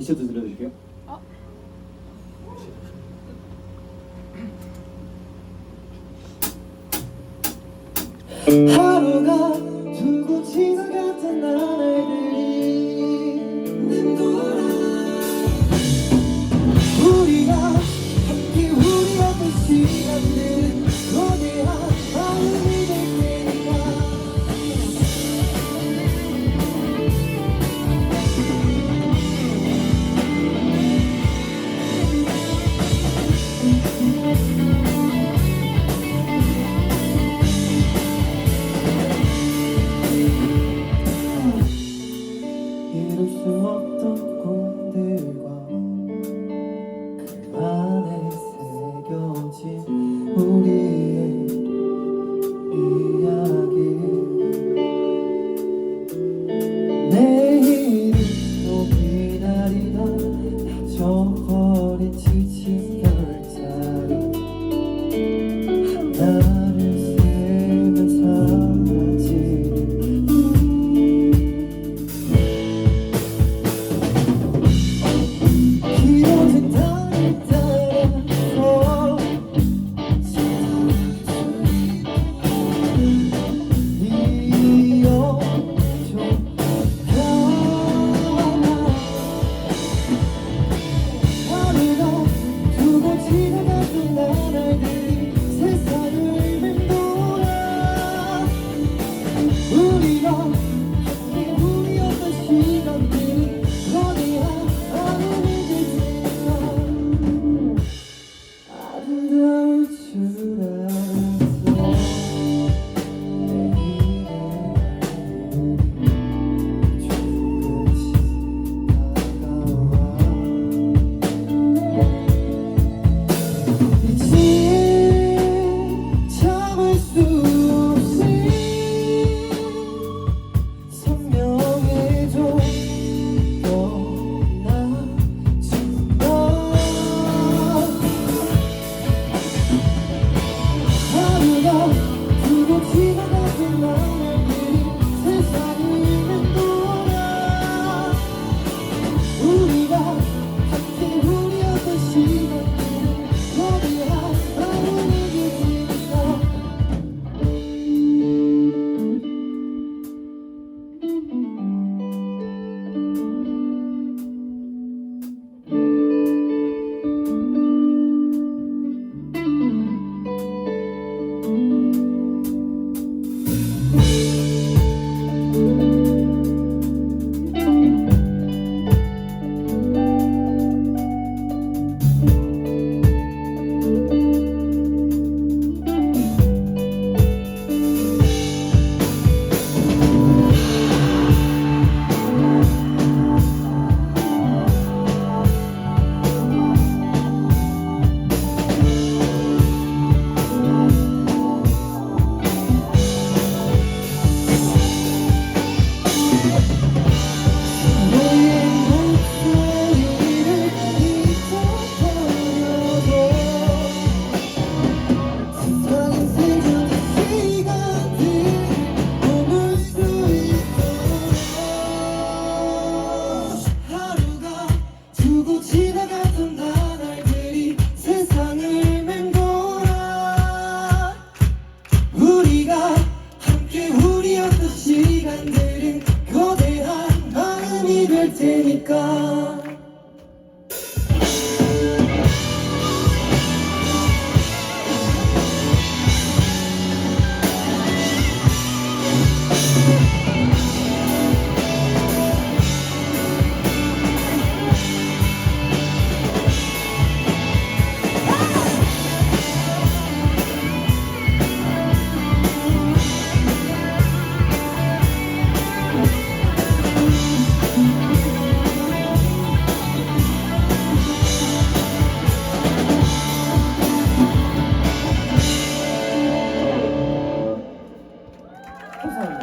이슈도 들려드릴게요. 어? 하루가 두고 지나갔던 나날들 이룰 수 없던 꿈들과 안에 새겨진 우리의 이야기. 내일이 또 기다리다 다쳐 God.